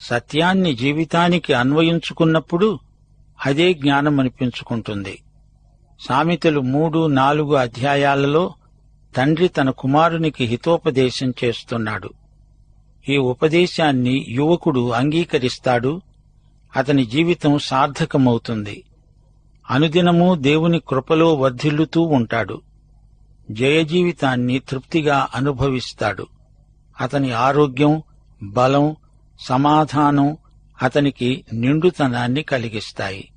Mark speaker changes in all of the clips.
Speaker 1: సత్యాన్ని జీవితానికి అన్వయించుకున్నప్పుడు అదే జ్ఞానమనిపించుకుంటుంది. సామెతలు మూడు నాలుగు అధ్యాయాలలో తండ్రి తన కుమారునికి హితోపదేశం చేస్తున్నాడు. ఈ ఉపదేశాన్ని యువకుడు అంగీకరిస్తాడు. అతని జీవితం సార్థకమవుతుంది. అనుదినము దేవుని కృపలో వర్ధిల్లుతూ ఉంటాడు. జయజీవితాన్ని తృప్తిగా అనుభవిస్తాడు. అతని ఆరోగ్యం బలం సమాధానం అతనికి నిండుతనాన్ని కలిగిస్తాయి.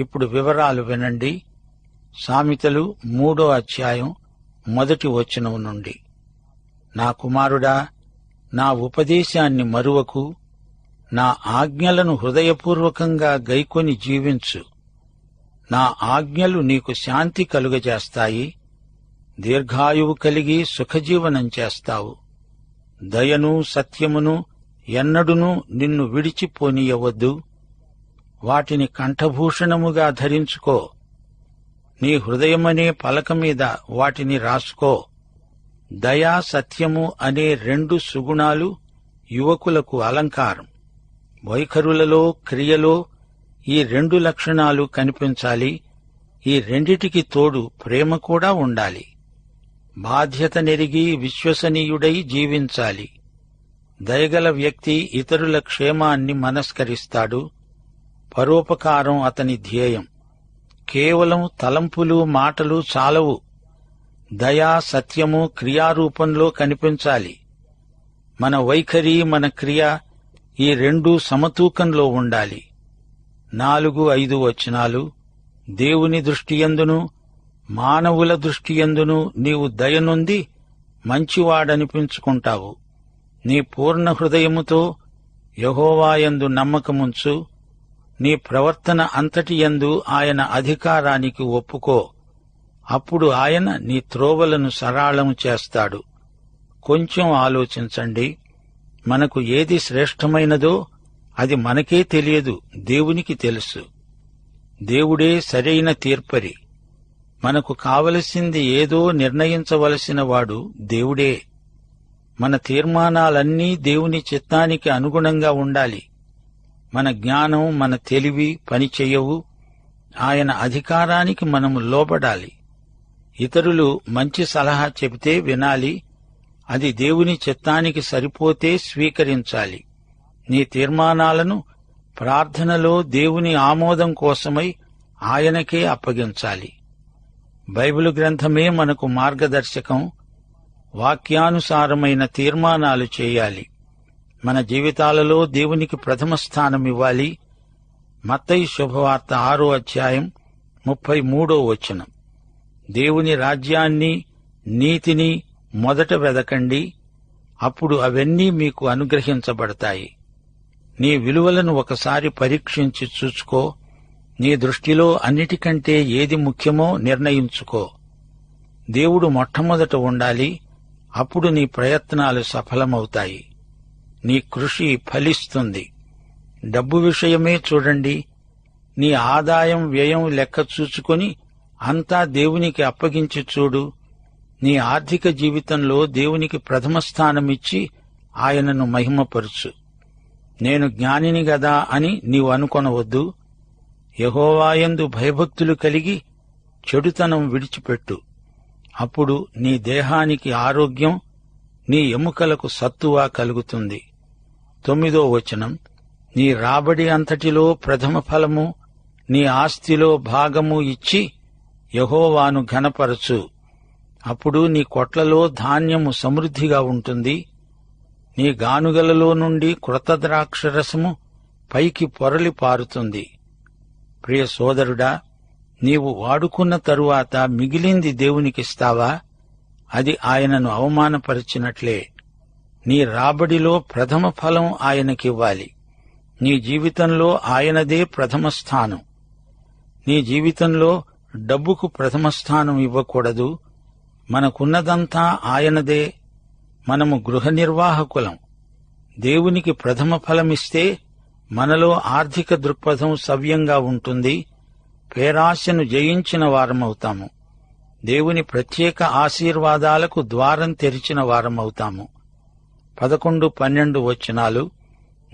Speaker 1: ఇప్పుడు వివరాలు వినండి. సామెతలు మూడో అధ్యాయం మొదటి వచనం నుండి. నా కుమారుడా నా ఉపదేశాన్ని మరువకు నా ఆజ్ఞలను హృదయపూర్వకంగా గైకొని జీవించు. నా ఆజ్ఞలు నీకు శాంతి కలుగజేస్తాయి దీర్ఘాయువు కలిగి సుఖజీవనం చేస్తావు. దయను సత్యమును ఎన్నడునూ నిన్ను విడిచిపోనీయవద్దు. వాటిని కంఠభూషణముగా ధరించుకో. నీ హృదయమనే పలక మీద వాటిని రాసుకో. దయా సత్యము అనే రెండు సుగుణాలు యువకులకు అలంకారం. వైఖరులలో క్రియలో ఈ రెండు లక్షణాలు కనిపించాలి. ఈ రెండిటికి తోడు ప్రేమ కూడా ఉండాలి. బాధ్యత నెరిగి విశ్వసనీయుడై జీవించాలి. దయగల వ్యక్తి ఇతరుల క్షేమాన్ని మనస్కరిస్తాడు. పరోపకారం అతని ధ్యేయం. కేవలం తలంపులు మాటలు చాలవు. దయా సత్యము క్రియారూపంలో కనిపించాలి. మన వైఖరి మన క్రియ ఈ రెండు సమతూకంలో ఉండాలి. నాలుగు ఐదు వచనాలు. దేవుని దృష్టియందును మానవుల దృష్టియందును నీవు దయనుంది మంచివాడనిపించుకుంటావు. నీ పూర్ణ హృదయముతో యహోవాయందు నమ్మకముంచు నీ ప్రవర్తన అంతటి యందు ఆయన అధికారానికి ఒప్పుకో. అప్పుడు ఆయన నీ త్రోవలను సరాళము చేస్తాడు. కొంచెం ఆలోచించండి. మనకు ఏది శ్రేష్టమైనదో అది మనకే తెలియదు దేవునికి తెలుసు. దేవుడే సరైన తీర్పరి. మనకు కావలసింది ఏదో నిర్ణయించవలసిన వాడు దేవుడే. మన తీర్మానాలన్నీ దేవుని చిత్తానికి అనుగుణంగా ఉండాలి. మన జ్ఞానం మన తెలివి పనిచేయవు ఆయన అధికారానికి మనము లోబడాలి. ఇతరులు మంచి సలహా చెబితే వినాలి. అది దేవుని చిత్తానికి సరిపోతే స్వీకరించాలి. నీ తీర్మానాలను ప్రార్థనలో దేవుని ఆమోదం కోసమై ఆయనకే అప్పగించాలి. బైబిల్ గ్రంథమే మనకు మార్గదర్శకం. వాక్యానుసారమైన తీర్మానాలు చేయాలి. మన జీవితాలలో దేవునికి ప్రథమ స్థానం ఇవ్వాలి. మత్తయి శుభవార్త ఆరో అధ్యాయం ముప్పై మూడో వచనం. దేవుని రాజ్యాన్ని నీతిని మొదట వెదకండి. అప్పుడు అవన్నీ మీకు అనుగ్రహించబడతాయి. నీ విలువలను ఒకసారి పరీక్షించి చూచుకో. నీ దృష్టిలో అన్నిటికంటే ఏది ముఖ్యమో నిర్ణయించుకో. దేవుడు మొట్టమొదట ఉండాలి. అప్పుడు నీ ప్రయత్నాలు సఫలమవుతాయి. నీ కృషి ఫలిస్తుంది. డబ్బు విషయమే చూడండి. నీ ఆదాయం వ్యయం లెక్క చూచుకొని అంతా దేవునికి అప్పగించి చూడు. నీ ఆర్థిక జీవితంలో దేవునికి ప్రథమ స్థానమిచ్చి ఆయనను మహిమపరుచు. నేను జ్ఞానిని గదా అని నీవు అనుకొనవద్దు. యహోవాయందు భయభక్తులు కలిగి చెడుతనం విడిచిపెట్టు. అప్పుడు నీ దేహానికి ఆరోగ్యం నీ ఎముకలకు సత్తువ కలుగుతుంది. తొమ్మిదో వచనం నీ రాబడి అంతటిలో ప్రథమ ఫలము నీ ఆస్తిలో భాగము ఇచ్చి యహోవాను ఘనపరచు. అప్పుడు నీ కొట్లలో ధాన్యము సమృద్ధిగా ఉంటుంది. నీ గానుగలలో నుండి కృత ద్రాక్షరసము పైకి పొరలి పారుతుంది. ప్రియ సోదరుడా నీవు వాడుకున్న తరువాత మిగిలింది దేవునికిస్తావా? అది ఆయనను అవమానపరిచినట్లే. నీ రాబడిలో ప్రథమ ఫలం ఆయనకివ్వాలి. నీ జీవితంలో ఆయనదే ప్రథమ స్థానం. నీ జీవితంలో డబ్బుకు ప్రథమ స్థానం ఇవ్వకూడదు. మనకున్నదంతా ఆయనదే. మనము గృహ నిర్వాహకులం. దేవునికి ప్రథమ ఫలమిస్తే మనలో ఆర్థిక దృక్పథం సవ్యంగా ఉంటుంది. పేరాశను జయించిన వారమవుతాము. దేవుని ప్రత్యేక ఆశీర్వాదాలకు ద్వారం తెరిచిన వారమవుతాము. పదకొండు పన్నెండు వచనాలు.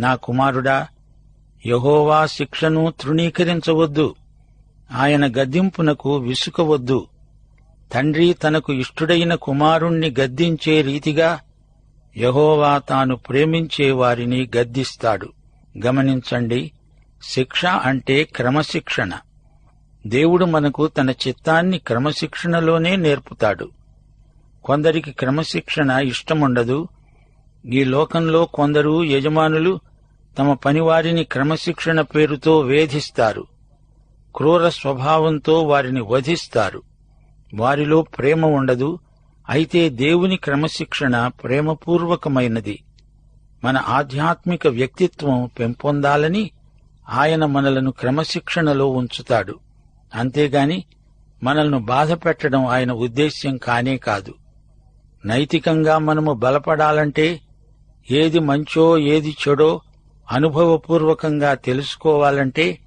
Speaker 1: నా కుమారుడా యహోవా శిక్షను తృణీకరించవద్దు. ఆయన గద్దింపునకు విసుకవద్దు. తండ్రి తనకు ఇష్టుడైన కుమారుణ్ణి గద్దించే రీతిగా యహోవా తాను ప్రేమించే వారిని గద్దిస్తాడు. గమనించండి శిక్ష అంటే క్రమశిక్షణ. దేవుడు మనకు తన చిత్తాన్ని క్రమశిక్షణలోనే నేర్పుతాడు. కొందరికి క్రమశిక్షణ ఇష్టముండదు. ఈ లోకంలో కొందరు యజమానులు తమ పనివారిని క్రమశిక్షణ పేరుతో వేధిస్తారు. క్రూర స్వభావంతో వారిని వధిస్తారు. వారిలో ప్రేమ ఉండదు. అయితే దేవుని క్రమశిక్షణ ప్రేమపూర్వకమైనది. మన ఆధ్యాత్మిక వ్యక్తిత్వం పెంపొందాలని ఆయన మనలను క్రమశిక్షణలో ఉంచుతాడు. అంతేగాని మనల్ని బాధ పెట్టడం ఆయన ఉద్దేశ్యం కానే కాదు. నైతికంగా మనము బలపడాలంటే ఏది మంచో ఏది చెడో అనుభవపూర్వకంగా తెలుసుకోవాలంటే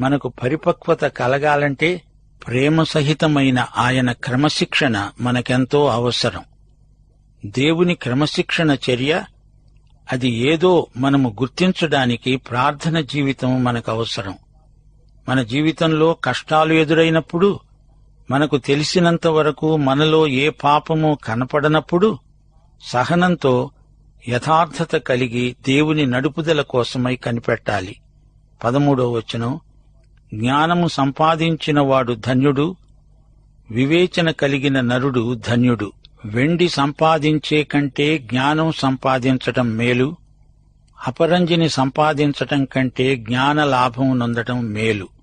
Speaker 1: మనకు పరిపక్వత కలగాలంటే ప్రేమ సహితమైన ఆయన క్రమశిక్షణ మనకెంతో అవసరం. దేవుని క్రమశిక్షణ చర్య అది ఏదో మనము గుర్తించడానికి ప్రార్థన జీవితం మనకు అవసరం. మన జీవితంలో కష్టాలు ఎదురైనప్పుడు మనకు తెలిసినంత వరకు మనలో ఏ పాపము కనపడనప్పుడు సహనంతో యథార్థత కలిగి దేవుని నడుపుదల కోసమై కనిపెట్టాలి. పదమూడో వచనం. జ్ఞానము సంపాదించినవాడు ధన్యుడు వివేచన కలిగిన నరుడు ధన్యుడు. వెండి సంపాదించే కంటే జ్ఞానం సంపాదించటం మేలు అపరంజిని సంపాదించటం కంటే జ్ఞాన లాభం నొందటం మేలు.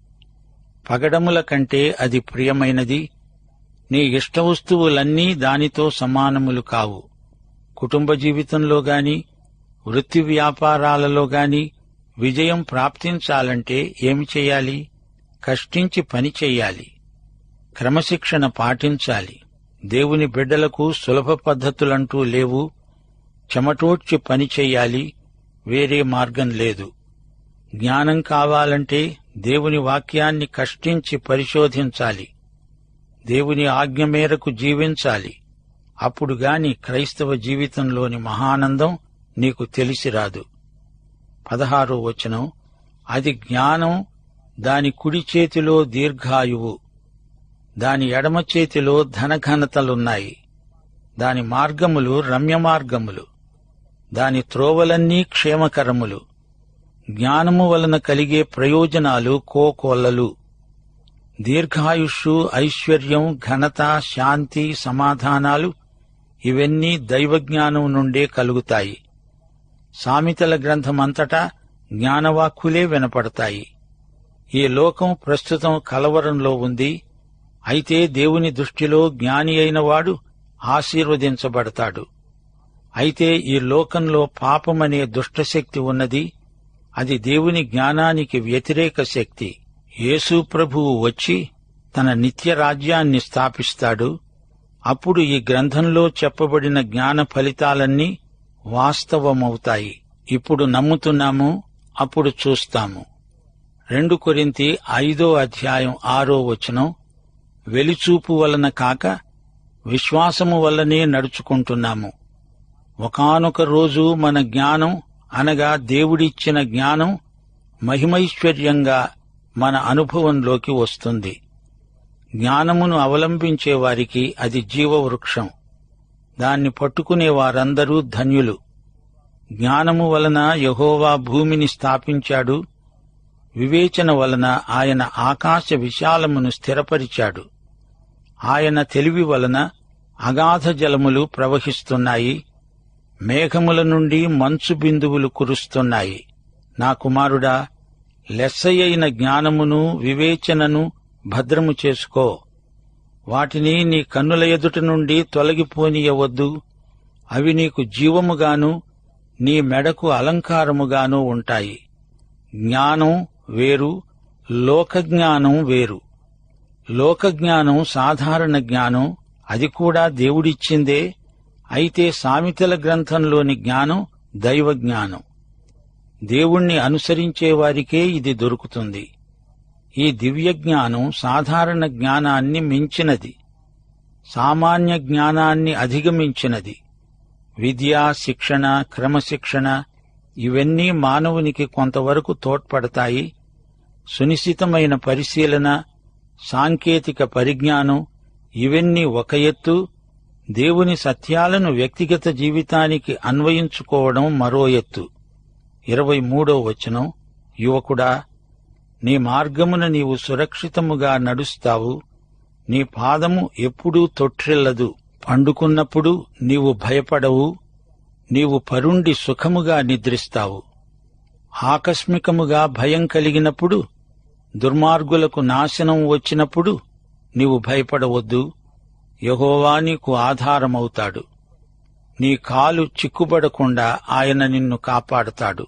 Speaker 1: పగడముల కంటే అది ప్రియమైనది. నీ ఇష్ట వస్తువులన్నీ దానితో సమానములు కావు. కుటుంబ జీవితంలో గాని వృత్తి వ్యాపారాలలో గాని విజయం ప్రాప్తించాలంటే ఏమి చేయాలి? కష్టించి పని చెయ్యాలి క్రమశిక్షణ పాటించాలి. దేవుని బిడ్డలకు సులభ పద్ధతులంటూ లేవు. చెమటోడ్చి పని చెయ్యాలి వేరే మార్గం లేదు. జ్ఞానం కావాలంటే దేవుని వాక్యాన్ని కష్టించి పరిశోధించాలి. దేవుని ఆజ్ఞ మేరకు జీవించాలి. అప్పుడు గాని క్రైస్తవ జీవితంలోని మహానందం నీకు తెలిసి రాదు. పదహారో వచనం అది జ్ఞానం దాని కుడి చేతిలో దీర్ఘాయువు దాని ఎడమ చేతిలో ధనఘనతలున్నాయి. దాని మార్గములు రమ్య మార్గములు దాని త్రోవలన్నీ క్షేమకరములు. జ్ఞానము వలన కలిగే ప్రయోజనాలు కోకొల్లలు. దీర్ఘాయుష్షు ఐశ్వర్యం ఘనత శాంతి సమాధానాలు ఇవన్నీ దైవజ్ఞానం నుండే కలుగుతాయి. సామెతల గ్రంథమంతటా జ్ఞానవాక్కులే వినపడతాయి. ఈ లోకం ప్రస్తుతం కలవరంలో ఉంది. అయితే దేవుని దృష్టిలో జ్ఞాని అయినవాడు ఆశీర్వదించబడతాడు. అయితే ఈ లోకంలో పాపమనే దుష్టశక్తి ఉన్నది. అది దేవుని జ్ఞానానికి వ్యతిరేక శక్తి. యేసు ప్రభువు వచ్చి తన నిత్య రాజ్యాన్ని స్థాపిస్తాడు. అప్పుడు ఈ గ్రంథంలో చెప్పబడిన జ్ఞాన ఫలితాలన్నీ వాస్తవమవుతాయి. ఇప్పుడు నమ్ముతున్నాము అప్పుడు చూస్తాము. రెండు కొరింతి ఐదో అధ్యాయం ఆరో వచనం వెలిచూపు వలన కాక విశ్వాసము వల్లనే నడుచుకుంటున్నాము. ఒకానొక రోజు మన జ్ఞానం అనగా దేవుడిచ్చిన జ్ఞానం మహిమైశ్వర్యంగా మన అనుభవంలోకి వస్తుంది. జ్ఞానమును అవలంబించే వారికి అది జీవవృక్షం. దాన్ని పట్టుకునే వారందరూ ధన్యులు. జ్ఞానము వలన యహోవా భూమిని స్థాపించాడు. వివేచన వలన ఆయన ఆకాశ విశాలమును స్థిరపరిచాడు. ఆయన తెలివి వలన అగాధ జలములు ప్రవహిస్తున్నాయి. మేఘముల నుండి మంచు బిందువులు కురుస్తున్నాయి. నా కుమారుడా లెస్సయైన జ్ఞానమును వివేచనను భద్రము చేసుకో. వాటిని నీ కన్నుల ఎదుట నుండి తొలగిపోనీయవద్దు. అవి నీకు జీవముగాను నీ మెడకు అలంకారముగాను ఉంటాయి. జ్ఞానం వేరు లోకజ్ఞానం వేరు. లోకజ్ఞానం సాధారణ జ్ఞానం అది కూడా దేవుడిచ్చిందే అయితే సామెతల గ్రంథంలోని జ్ఞానం దైవ జ్ఞానం. దేవుణ్ణి అనుసరించే వారికే ఇది దొరుకుతుంది. ఈ దివ్య జ్ఞానం సాధారణ జ్ఞానాన్ని మించినది. సామాన్య జ్ఞానాన్ని అధిగమించినది. విద్య శిక్షణ క్రమశిక్షణ ఇవన్నీ మానవునికి కొంతవరకు తోడ్పడతాయి. సునిశితమైన పరిశీలన సాంకేతిక పరిజ్ఞానం ఇవన్నీ ఒక ఎత్తు దేవుని సత్యాలను వ్యక్తిగత జీవితానికి అన్వయించుకోవడం మరో ఎత్తు. ఇరవై మూడో వచనం యువకుడా నీ మార్గమున నీవు సురక్షితముగా నడుస్తావు. నీ పాదము ఎప్పుడూ తొట్రిల్లదు పండుకున్నప్పుడు నీవు భయపడవు. నీవు పరుండి సుఖముగా నిద్రిస్తావు. ఆకస్మికముగా భయం కలిగినప్పుడు దుర్మార్గులకు నాశనం వచ్చినప్పుడు నీవు భయపడవద్దు. యహోవా నీకు ఆధారమవుతాడు. నీ కాలు చిక్కుబడకుండా ఆయన నిన్ను కాపాడుతాడు.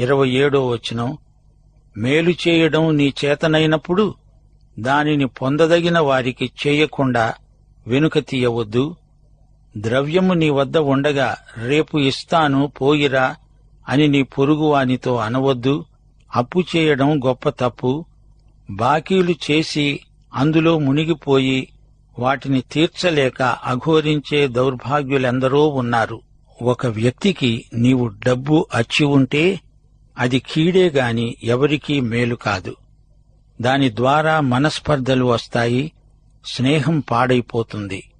Speaker 1: ఇరవై ఏడో వచనం మేలు చేయడం నీ చేతనైనప్పుడు దానిని పొందదగిన వారికి చేయకుండా వెనుక తీయవద్దు. ద్రవ్యము నీ వద్ద ఉండగా రేపు ఇస్తాను పోయిరా అని నీ పొరుగువానితో అనవద్దు. అప్పు చేయడం గొప్ప తప్పు. బాకీలు చేసి అందులో మునిగిపోయి వాటిని తీర్చలేక అఘోరించే దౌర్భాగ్యులెందరో ఉన్నారు. ఒక వ్యక్తికి నీవు డబ్బు అచ్చి ఉంటే అది కీడే గాని ఎవరికీ మేలు కాదు. దాని ద్వారా మనస్పర్ధలు వస్తాయి స్నేహం పాడైపోతుంది.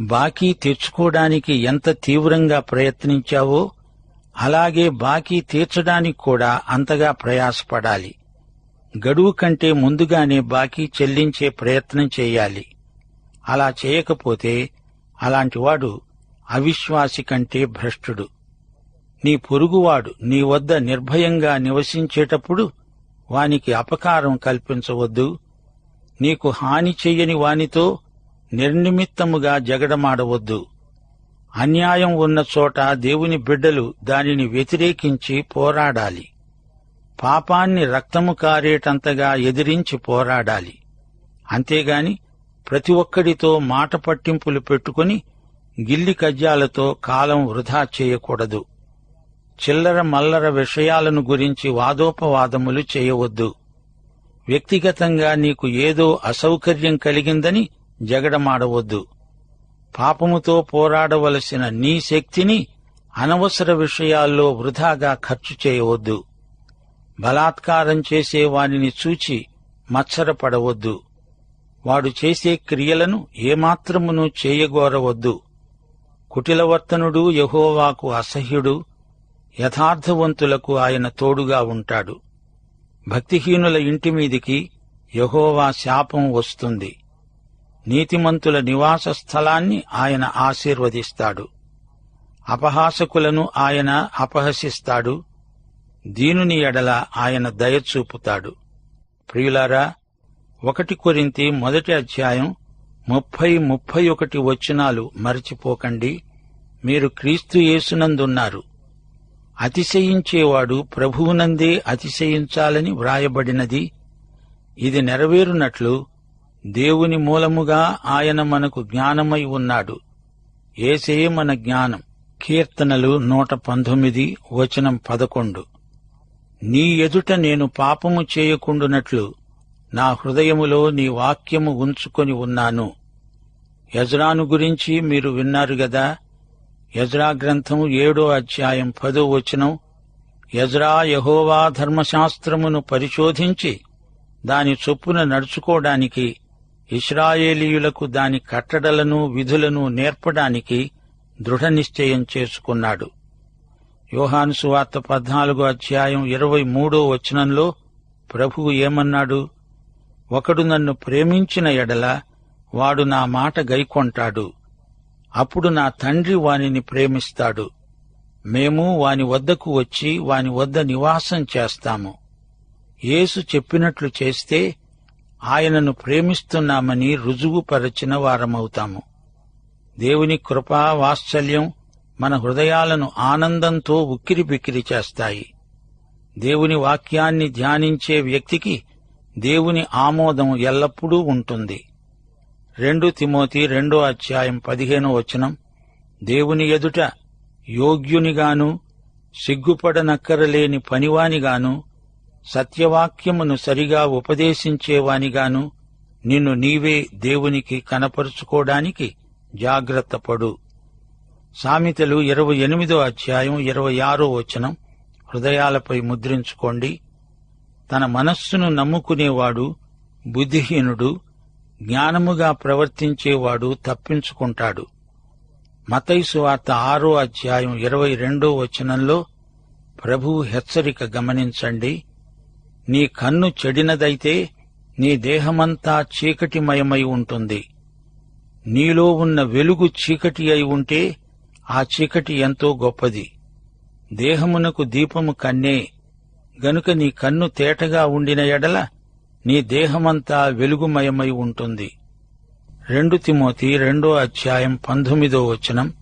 Speaker 1: బాకీ తెచ్చుకోవడానికి ఎంత తీవ్రంగా ప్రయత్నించావో అలాగే బాకీ తీర్చడానికి కూడా అంతగా ప్రయాసపడాలి. గడువు కంటే ముందుగానే బాకీ చెల్లించే ప్రయత్నం చేయాలి. అలా చేయకపోతే అలాంటివాడు అవిశ్వాసి కంటే భ్రష్టుడు. నీ పొరుగువాడు నీ వద్ద నిర్భయంగా నివసించేటప్పుడు వానికి అపకారం కల్పించవద్దు. నీకు హాని చెయ్యని వానితో నిర్నిమిత్తముగా జగడమాడవద్దు. అన్యాయం ఉన్న చోట దేవుని బిడ్డలు దానిని వ్యతిరేకించి పోరాడాలి. పాపాన్ని రక్తము కారేటంతగా ఎదిరించి పోరాడాలి. అంతేగాని ప్రతి ఒక్కడితో మాట పట్టింపులు పెట్టుకుని గిల్లి కజ్జాలతో కాలం వృధా చేయకూడదు. చిల్లర మల్లర విషయాలను గురించి వాదోపవాదములు చేయవద్దు. వ్యక్తిగతంగా నీకు ఏదో అసౌకర్యం కలిగిందని జగడమాడవద్దు. పాపముతో పోరాడవలసిన నీ శక్తిని అనవసర విషయాల్లో వృధాగా ఖర్చు చేయవద్దు. బలాత్కారం చేసే వానిని చూచి మత్సరపడవద్దు. వాడు చేసే క్రియలను ఏమాత్రమును చేయగోరవద్దు. కుటిలవర్తనుడు యహోవాకు అసహ్యుడు యథార్థవంతులకు ఆయన తోడుగా ఉంటాడు. భక్తిహీనుల ఇంటి మీదికి యహోవా శాపం వస్తుంది. నీతిమంతుల నివాస స్థలాన్ని ఆయన ఆశీర్వదిస్తాడు. అపహాసకులను ఆయన అపహసిస్తాడు. దీనుని ఎడల ఆయన దయచూపుతాడు ప్రియులారా ఒకటి కొరింతి మొదటి అధ్యాయం ముప్పై ముప్పై ఒకటి వచనాలు మరచిపోకండి. మీరు క్రీస్తు యేసునందున్నారు. అతిశయించేవాడు ప్రభువునందే అతిశయించాలని వ్రాయబడినది. ఇది నెరవేరునట్లు దేవుని మూలముగా ఆయన మనకు జ్ఞానమై ఉన్నాడు. ఏసే మన జ్ఞానం. కీర్తనలు నూట పంతొమ్మిది వచనం పదకొండు. నీ ఎదుట నేను పాపము చేయకుండునట్లు నా హృదయములో నీ వాక్యము ఉంచుకొని ఉన్నాను. యజ్రాను గురించి మీరు విన్నారు గదా? యజ్రా గ్రంథము ఏడో అధ్యాయం పదో వచనం. యజ్రా యహోవా ధర్మశాస్త్రమును పరిశోధించి దాని చొప్పున నడుచుకోవడానికి ఇస్రాయేలీయులకు దాని కట్టడలను విధులను నేర్పడానికి దృఢ నిశ్చయం చేసుకున్నాడు. యోహాను సువార్త పద్నాలుగో అధ్యాయం ఇరవై మూడో వచనంలో ప్రభువు ఏమన్నాడు? ఒకడు నన్ను ప్రేమించిన ఎడల వాడు నా మాట గైకొంటాడు. అప్పుడు నా తండ్రి వానిని ప్రేమిస్తాడు. మేము వాని వద్దకు వచ్చి వాని వద్ద నివాసం చేస్తాము. యేసు చెప్పినట్లు చేస్తే ఆయనను ప్రేమిస్తున్నామని రుజువుపరచిన వారమవుతాము. దేవుని కృపా వాత్సల్యం మన హృదయాలను ఆనందంతో ఉక్కిరిబిక్కిరి చేస్తాయి. దేవుని వాక్యాన్ని ధ్యానించే వ్యక్తికి దేవుని ఆమోదం ఎల్లప్పుడూ ఉంటుంది. రెండు తిమోతి రెండో అధ్యాయం పదిహేనో వచనం దేవుని ఎదుట యోగ్యునిగాను సిగ్గుపడనక్కరలేని పనివానిగాను సత్యవాక్యమును సరిగా ఉపదేశించేవానిగాను నిన్ను నీవే దేవునికి కనపరుచుకోవడానికి జాగ్రత్తపడు సామెతలు ఇరవై ఎనిమిదో అధ్యాయం ఇరవై ఆరో వచనం హృదయాలపై ముద్రించుకోండి. తన మనస్సును నమ్ముకునేవాడు బుద్ధిహీనుడు జ్ఞానముగా ప్రవర్తించేవాడు తప్పించుకుంటాడు. మతైసు వార్త ఆరో అధ్యాయం ఇరవై రెండో వచనంలో ప్రభువు హెచ్చరిక గమనించండి. నీ కన్ను చెడినదైతే నీ దేహమంతా చీకటిమయమై ఉంటుంది. నీలో ఉన్న వెలుగు చీకటి అయి ఉంటే ఆ చీకటి ఎంతో గొప్పది. దేహమునకు దీపము కన్నే గనుక నీ కన్ను తేటగా ఉండిన ఎడల నీ దేహమంతా వెలుగుమయమై ఉంటుంది. రెండు తిమోతి రెండో అధ్యాయం పంతొమ్మిదో వచనం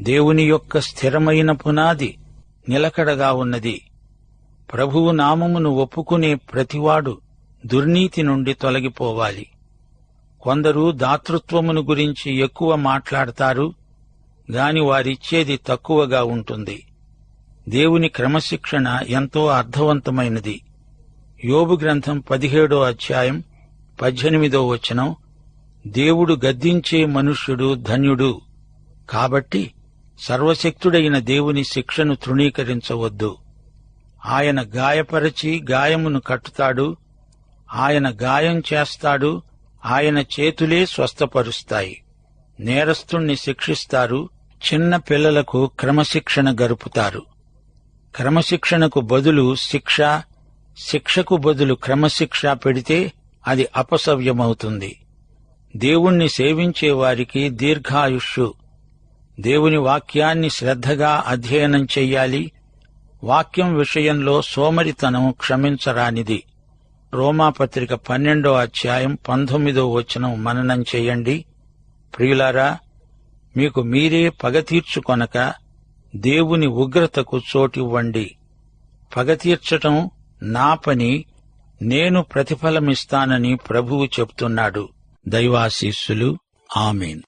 Speaker 1: దేవుని యొక్క స్థిరమైన పునాది నిలకడగా ఉన్నది. ప్రభువు నామమును ఒప్పుకునే ప్రతివాడు దుర్నీతి నుండి తొలగిపోవాలి. కొందరు దాతృత్వమును గురించి ఎక్కువ మాట్లాడతారు గాని వారిచ్చేది తక్కువగా ఉంటుంది. దేవుని క్రమశిక్షణ ఎంతో అర్థవంతమైనది. యోబు గ్రంథం పదిహేడో అధ్యాయం పద్దెనిమిదో వచనం దేవుడు గద్దించే మనుష్యుడు ధన్యుడు. కాబట్టి సర్వశక్తుడైన దేవుని శిక్షను తృణీకరించవద్దు. ఆయన గాయపరచి గాయమును కట్టుతాడు. ఆయన గాయం చేస్తాడు. ఆయన చేతులే స్వస్థపరుస్తాయి. నేరస్తుణ్ణి శిక్షిస్తారు. చిన్న పిల్లలకు క్రమశిక్షణ గరుపుతారు. క్రమశిక్షణకు బదులు శిక్ష శిక్షకు బదులు క్రమశిక్ష పెడితే అది అపసవ్యమవుతుంది. దేవుణ్ణి సేవించే వారికి దీర్ఘాయుష్యు దేవుని వాక్యాన్ని శ్రద్ధగా అధ్యయనం చెయ్యాలి. వాక్యం విషయంలో సోమరితనం క్షమించరానిది. రోమాపత్రిక పన్నెండో అధ్యాయం పంతొమ్మిదో వచనం మననం చెయ్యండి ప్రియులారా మీకు మీరే పగ తీర్చుకొనక దేవుని ఉగ్రతకు చోటివ్వండి. పగ తీర్చటం నా పని నేను ప్రతిఫలమిస్తానని ప్రభువు చెప్తున్నాడు. దైవాశీస్సులు. ఆమెన్.